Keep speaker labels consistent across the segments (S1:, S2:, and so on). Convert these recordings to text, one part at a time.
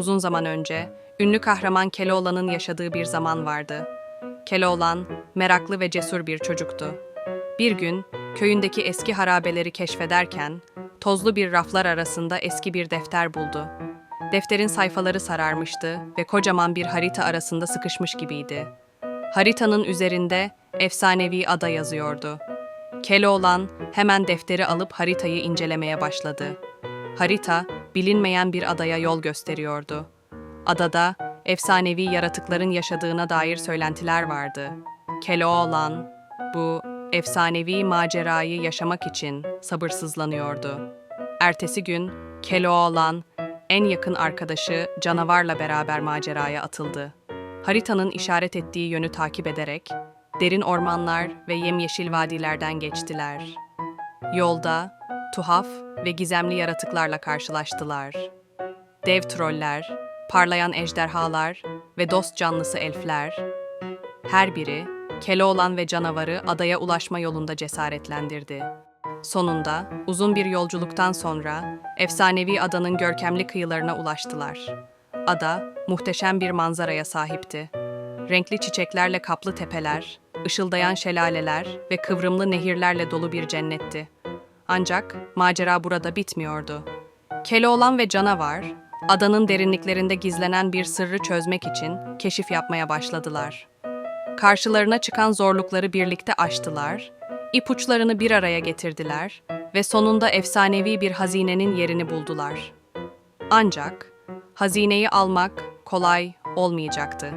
S1: uzun zaman önce, ünlü kahraman Keloğlan'ın yaşadığı bir zaman vardı. Keloğlan, meraklı ve cesur bir çocuktu. Bir gün, köyündeki eski harabeleri keşfederken, tozlu bir raflar arasında eski bir defter buldu. Defterin sayfaları sararmıştı ve kocaman bir harita arasında sıkışmış gibiydi. Haritanın üzerinde efsanevi ada yazıyordu. Keloğlan hemen defteri alıp haritayı incelemeye başladı. Harita, bilinmeyen bir adaya yol gösteriyordu. Adada, efsanevi yaratıkların yaşadığına dair söylentiler vardı. Keloğlan, bu efsanevi macerayı yaşamak için sabırsızlanıyordu. Ertesi gün, Keloğlan, en yakın arkadaşı canavarla beraber maceraya atıldı. Haritanın işaret ettiği yönü takip ederek, derin ormanlar ve yemyeşil vadilerden geçtiler. Yolda, tuhaf ve gizemli yaratıklarla karşılaştılar. Dev troller, parlayan ejderhalar ve dost canlısı elfler, her biri Keloğlan ve canavarı adaya ulaşma yolunda cesaretlendirdi. Sonunda uzun bir yolculuktan sonra efsanevi adanın görkemli kıyılarına ulaştılar. Ada muhteşem bir manzaraya sahipti. Renkli çiçeklerle kaplı tepeler, ışıldayan şelaleler ve kıvrımlı nehirlerle dolu bir cennetti. Ancak macera burada bitmiyordu. Keloğlan ve canavar, adanın derinliklerinde gizlenen bir sırrı çözmek için keşif yapmaya başladılar. Karşılarına çıkan zorlukları birlikte aştılar, ipuçlarını bir araya getirdiler ve sonunda efsanevi bir hazinenin yerini buldular. Ancak hazineyi almak kolay olmayacaktı.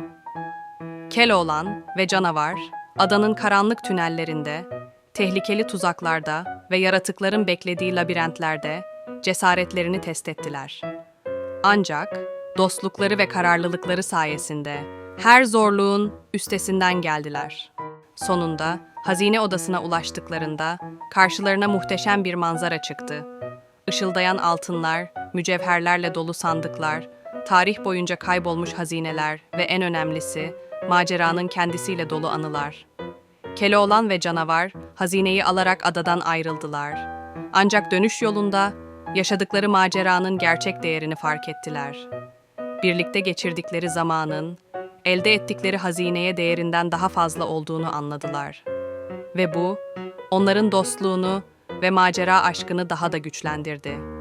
S1: Keloğlan ve canavar adanın karanlık tünellerinde, tehlikeli tuzaklarda ve yaratıkların beklediği labirentlerde cesaretlerini test ettiler. Ancak dostlukları ve kararlılıkları sayesinde her zorluğun üstesinden geldiler. Sonunda hazine odasına ulaştıklarında karşılarına muhteşem bir manzara çıktı. Işıldayan altınlar, mücevherlerle dolu sandıklar, tarih boyunca kaybolmuş hazineler ve en önemlisi maceranın kendisiyle dolu anılar. Keloğlan ve canavar hazineyi alarak adadan ayrıldılar. Ancak dönüş yolunda yaşadıkları maceranın gerçek değerini fark ettiler. Birlikte geçirdikleri zamanın, elde ettikleri hazineye değerinden daha fazla olduğunu anladılar. Ve bu, onların dostluğunu ve macera aşkını daha da güçlendirdi.